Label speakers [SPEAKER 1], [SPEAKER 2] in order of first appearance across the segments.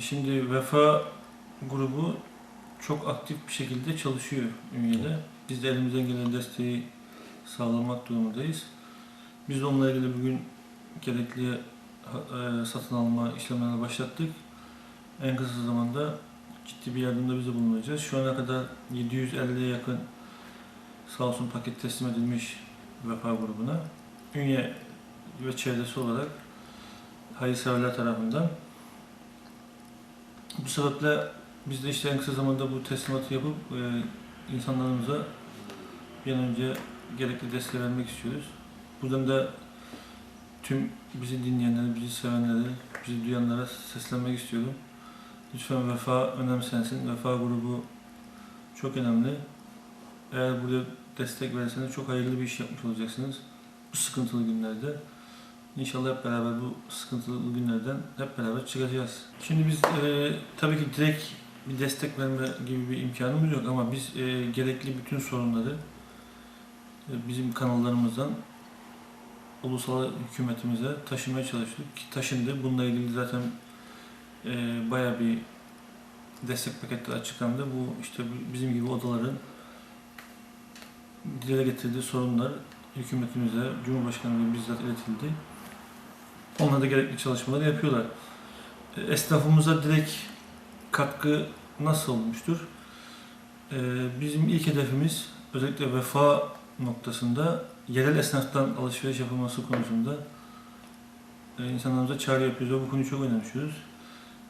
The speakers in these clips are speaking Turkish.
[SPEAKER 1] Şimdi Vefa grubu çok aktif bir şekilde çalışıyor Ünye'de. Biz de elimizden gelen desteği sağlamak durumundayız. Biz de onunla ilgili bugün gerekli e, satın alma işlemlerine başlattık. En kısa zamanda ciddi bir yardımda biz de bulunacağız. Şu ana kadar 750'ye yakın sağ olsun paket teslim edilmiş Vefa grubuna. Ünye ve çevresi olarak hayırseverler tarafından. Bu sebeple biz de işte en kısa zamanda bu teslimatı yapıp e, insanlarımıza bir an önce gerekli desteği vermek istiyoruz. Buradan da tüm bizi dinleyenlere, bizi sevenlere, bizi duyanlara seslenmek istiyorum. Lütfen vefa önemsensin. Vefa grubu çok önemli. Eğer burada destek verirseniz çok hayırlı bir iş yapmış olacaksınız. Bu sıkıntılı günlerde. İnşallah hep beraber bu sıkıntılı günlerden hep beraber çıkacağız. Şimdi biz e, tabii ki direkt bir destek verme gibi bir imkanımız yok ama biz e, gerekli bütün sorunları e, bizim kanallarımızdan ulusal hükümetimize taşımaya çalıştık ki taşındı. Bununla ilgili zaten e, bayağı bir destek paketleri açıklandı. Bu işte bizim gibi odaların dile getirdiği sorunlar hükümetimize, Cumhurbaşkanı'na bizzat iletildi. Onlar da gerekli çalışmaları yapıyorlar. E, Esnafımıza direkt katkı nasıl olmuştur? E, Bizim ilk hedefimiz özellikle vefa noktasında yerel esnaftan alışveriş yapılması konusunda e, insanlarımıza çağrı yapıyoruz ve bu konuyu çok önemsiyoruz.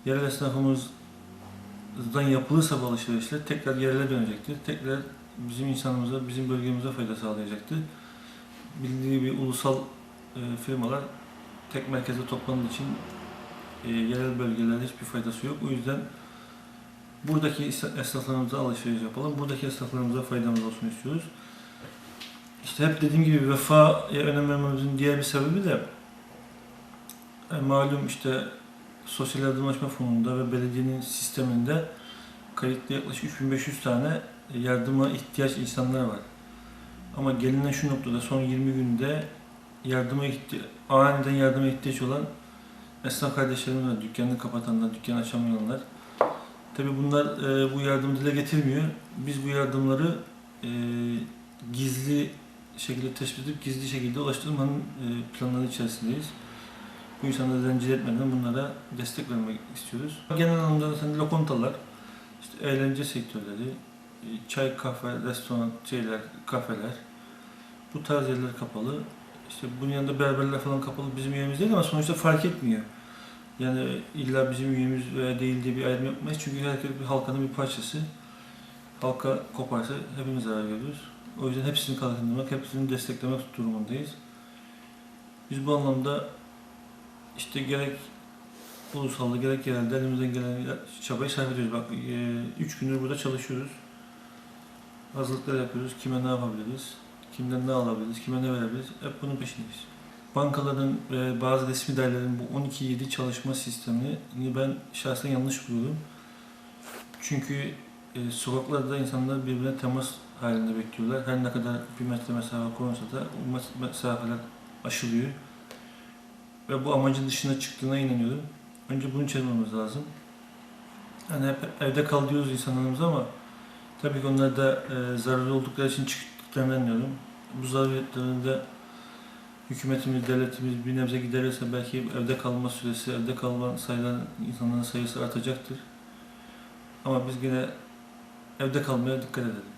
[SPEAKER 1] Yerel esnafımızdan yapılırsa bu alışverişler tekrar yerele dönecektir. Tekrar bizim insanımıza, bizim bölgemize fayda sağlayacaktır. Bildiği bir ulusal firmalar tek merkezde toplandığı için e, yerel bölgelerde hiçbir faydası yok. O yüzden buradaki es- esnaflarımıza alışveriş yapalım. Buradaki esnaflarımıza faydamız olsun istiyoruz. İşte hep dediğim gibi vefaya önem vermemizin diğer bir sebebi de e, malum işte Sosyal Yardımlaşma Fonu'nda ve belediyenin sisteminde kayıtlı yaklaşık 3500 tane yardıma ihtiyaç insanlar var. Ama gelinen şu noktada son 20 günde yardıma ihti aniden yardıma ihtiyaç olan esnaf kardeşlerimiz var. Dükkanını kapatanlar, dükkan açamayanlar. Tabi bunlar e, bu yardımı dile getirmiyor. Biz bu yardımları e, gizli şekilde tespit edip gizli şekilde ulaştırmanın e, planları içerisindeyiz. Bu insanları rencide etmeden bunlara destek vermek istiyoruz. Genel anlamda zaten lokantalar, işte eğlence sektörleri, e, çay, kahve, restoran, şeyler, kafeler, bu tarz yerler kapalı. İşte bunun yanında berberler falan kapalı bizim üyemiz değil ama sonuçta fark etmiyor. Yani illa bizim üyemiz veya değil diye bir ayrım yapmayız. Çünkü herkes bir halkanın bir parçası. Halka koparsa hepimiz zarar görürüz. O yüzden hepsini kalkındırmak, hepsini desteklemek durumundayız. Biz bu anlamda işte gerek ulusalda gerek yerelde elimizden gelen çabayı sarf ediyoruz. Bak 3 gündür burada çalışıyoruz. Hazırlıklar yapıyoruz. Kime ne yapabiliriz? Kimden ne alabiliriz? Kime ne verebiliriz? Hep bunun peşindeyiz. Bankaların ve bazı resmi dairelerin bu 12-7 çalışma sistemini ben şahsen yanlış buluyorum. Çünkü e, sokaklarda insanlar birbirine temas halinde bekliyorlar. Her ne kadar bir metre mesafe korunsa da o mes- mesafeler aşılıyor. Ve bu amacın dışına çıktığına inanıyorum. Önce bunu çözmemiz lazım. Yani hep evde kal diyoruz insanlarımıza ama tabii ki onlar da e, zararlı oldukları için çıktıklarını anlıyorum. Bu da hükümetimiz, devletimiz bir nebze giderirse belki evde kalma süresi, evde kalma sayılan insanların sayısı artacaktır. Ama biz yine evde kalmaya dikkat edelim.